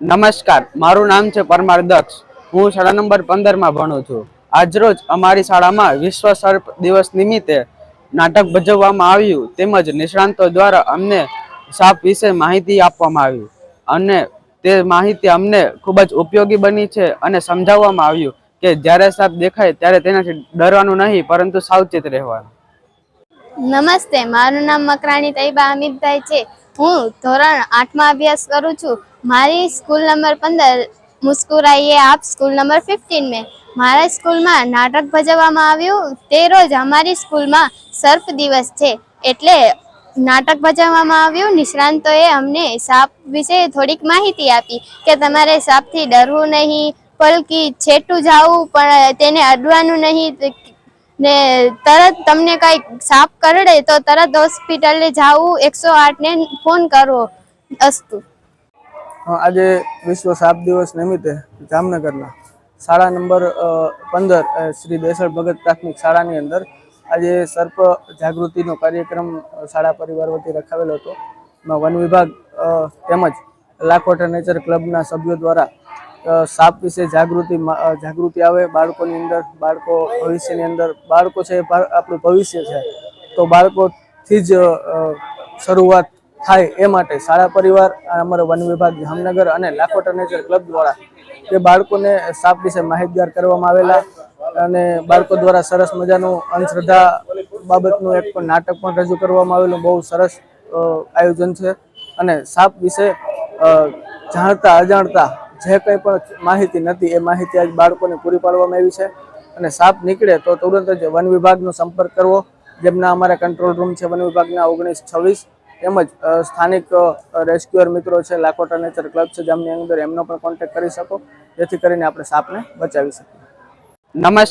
નમસ્કાર, મારું નામ છે પરમાર દક્ષ. હું શાળા નંબર પંદરમાં ભણું છું. આજરોજ અમારી શાળામાં વિશ્વ સર્પ દિવસ નિમિત્તે નાટક ભજવવામાં આવ્યું. તેમજ નિષ્ણાંતો દ્વારા અમને સાપ વિશે માહિતી આપવામાં આવી. અને તે માહિતી અમને ખૂબ જ ઉપયોગી બની છે અને સમજાવવામાં આવ્યું કે જ્યારે સાપ દેખાય ત્યારે તેનાથી ડરવાનું નહીં, પરંતુ સાવચેત રહેવાનું. નમસ્તે, મારું નામ મકરાણી તૈબા અમિતભાઈ છે. હું ધોરણ આઠમાં અભ્યાસ કરું છું. મારી સ્કૂલ નંબર પંદર મુસ્કુરાઈએ આપ સ્કૂલ નંબર ફિફ્ટીન મેં. મારા સ્કૂલમાં નાટક ભજવવામાં આવ્યું. તે રોજ અમારી સ્કૂલમાં સર્પ દિવસ છે. એટલે નાટક ભજવવામાં આવ્યું. નિષ્ણાંતોએ અમને સાપ વિશે થોડીક માહિતી આપી કે તમારે સાપથી ડરવું નહીં, પલકી છેટું જવું, પણ તેને અડવાનું નહીં. ને તરત તમને કઈ સાપ કરડે તો તરત હોસ્પિટલે જવું. એકસો આઠને ફોન કરવો અસ્તુ. આજે વિશ્વ સાપ દિવસ નિમિત્તે જામનગરના શાળા નંબર પંદર શ્રી બેસળ ભગત પ્રાથમિક શાળાની અંદર આજે સર્પ જાગૃતિનો કાર્યક્રમ શાળા પરિવાર વતી રખાવેલો હતો. એમાં વન વિભાગ તેમજ લાખોટા નેચર ક્લબના સભ્યો દ્વારા સાપ વિશે જાગૃતિ જાગૃતિ આવે, બાળકોની અંદર, બાળકો ભવિષ્યની અંદર, બાળકો છે એ આપણું ભવિષ્ય છે. તો બાળકોથી જ શરૂઆત થાય એ માટે શાળા પરિવાર, અમારો વન વિભાગ, જામનગર અને લાખોટા નેચર ક્લબ દ્વારા તે બાળકોને સાપ વિશે માહિતગાર કરવામાં આવેલા અને બાળકો દ્વારા સરસ મજાનું અંધશ્રદ્ધા બાબતનું એક પણ નાટક પણ રજૂ કરવામાં આવેલું, બહુ સરસ આયોજન છે. અને સાપ વિશે જાણતા અજાણતા જે કંઈ પણ માહિતી નથી, એ માહિતી આજ બાળકોને પૂરી પાડવામાં આવી છે. અને સાપ નીકળે તો તુરંત જ વન વિભાગનો સંપર્ક કરવો, જેમના અમારા કંટ્રોલ રૂમ છે, વન વિભાગના ઓગણીસ છવ્વીસ. તેમજ સ્થાનિક રેસ્ક્યુઅર મિત્રો છે લાખોટા નેચર ક્લબ છે જેમની અંદર એમનો પણ કોન્ટેક્ટ કરી શકો, જેથી કરીને આપણે સાપને બચાવી શકીએ. નમસ્કાર.